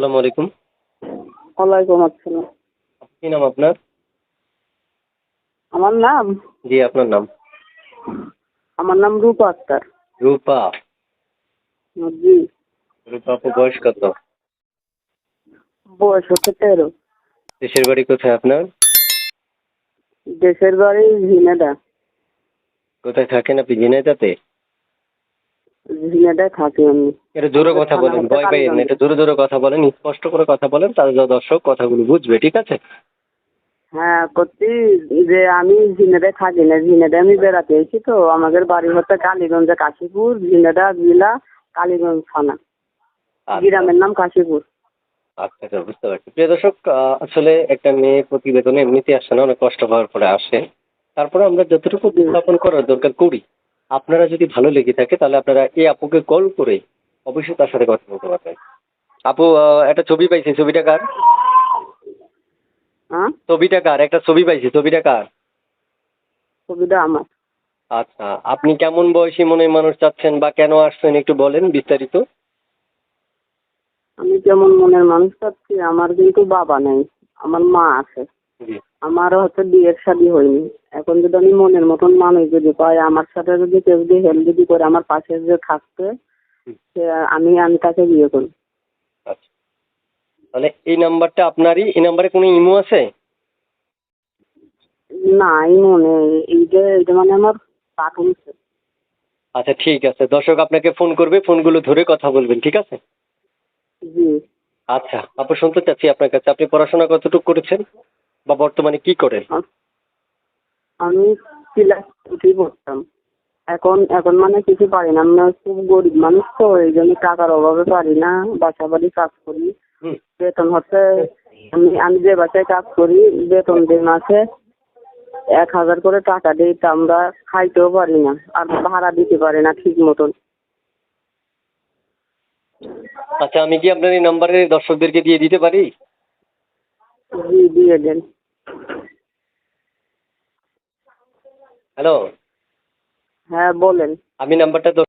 আসসালামু আলাইকুম। ওয়ালাইকুম আসসালাম। কি নাম আপনার? আমার নাম? জি আপনার নাম? আমার নাম রূপা আক্তার। রূপা। জি। রূপা আপু বয়স কত? বয়স হচ্ছে তেরো। দেশের বাড়ি কোথায় আপনার? দেশের বাড়ি ঝিনেদা কোথায় থাকেন আপনি ঝিনাইদাতে ঝিনেদায় থাকি আমি। এটা জোরে কথা বলেন ভয় পাইয়েন না এটা জোরে জোরে কথা বলেন স্পষ্ট করে কথা বলেন তাহলে দর্শক কথাগুলো বুঝবে ঠিক আছে? হ্যাঁ করছি যে আমি থাকি না আমি বেড়াতে এসেছি তো আমাদের বাড়ি হচ্ছে কালীগঞ্জে কাশীপুর ঝিনেদা জেলা কালীগঞ্জ থানা। আচ্ছা। গ্রামের নাম কাশীপুর। আচ্ছা আচ্ছা বুঝতে পারছি। প্রিয় দর্শক আসলে একটা মেয়ে প্রতিবেদনে এমনিতে আসে না অনেক কষ্ট পাওয়ার পরে আসে। তারপরে আমরা যতটুকু উপস্থাপন করার দরকার করি আপনারা যদি ভালো লেগে থাকে তাহলে আপনারা এই আপুকে কল করে অবশ্যই তার সাথে কথা বলতে পারবেন। আপু একটা ছবি পাইছি ছবিটা কার? হ্যাঁ? ছবিটা কার? একটা ছবি পাইছি ছবিটা কার? ছবিটা আমার। আচ্ছা আপনি কেমন বয়সী মনে মানুষ চাচ্ছেন বা কেন আসছেন একটু বলেন বিস্তারিত। আমি যেমন মনের মানুষ চাচ্ছি আমার কিন্তু বাবা নেই আমার মা আছে। আমারও হচ্ছে বিয়ের শাদী হয়নি। এখন যদি আমি মনের মতন মানুষ যদি পাই আমার সাথে যদি কেউ যদি হেল্প যদি করে আমার পাশে যে থাকতে সে আমি আমি তাকে বিয়ে করি। আচ্ছা। তাহলে এই নাম্বারটা আপনারই? এই নাম্বারে কোনো ইমো আছে? না এই মনে এই যে এটা মানে আমার কার্টুন আচ্ছা ঠিক আছে। দর্শক আপনাকে ফোন করবে ফোনগুলো ধরে কথা বলবেন ঠিক আছে? জি। আচ্ছা আপু শুনতে চাচ্ছি আপনার কাছে। আপনি পড়াশোনা কতটুকু করেছেন? বা বর্তমানে কি করেন? আম- ক্লাস উঠেই পড়তাম। এখন এখন মানে কিছু পারি না। আমি খুব গরিব মানুষ তো এই জন্য টাকার অভাবে পারি না। বাসা বাড়ি কাজ করি। বেতন হচ্ছে আমি আমি যে বাসায় কাজ করি বেতন দিই মাসে এক হাজার করে টাকা দিই তা আমরা খাইতেও পারি না। আর ভাড়া দিতে পারি না ঠিক মতন। আচ্ছা আমি কি আপনার এই নাম্বারে দর্শকদেরকে দিয়ে দিতে পারি? জি দিয়ে দেন হ্যালো হ্যাঁ বলেন। আমি নাম্বারটা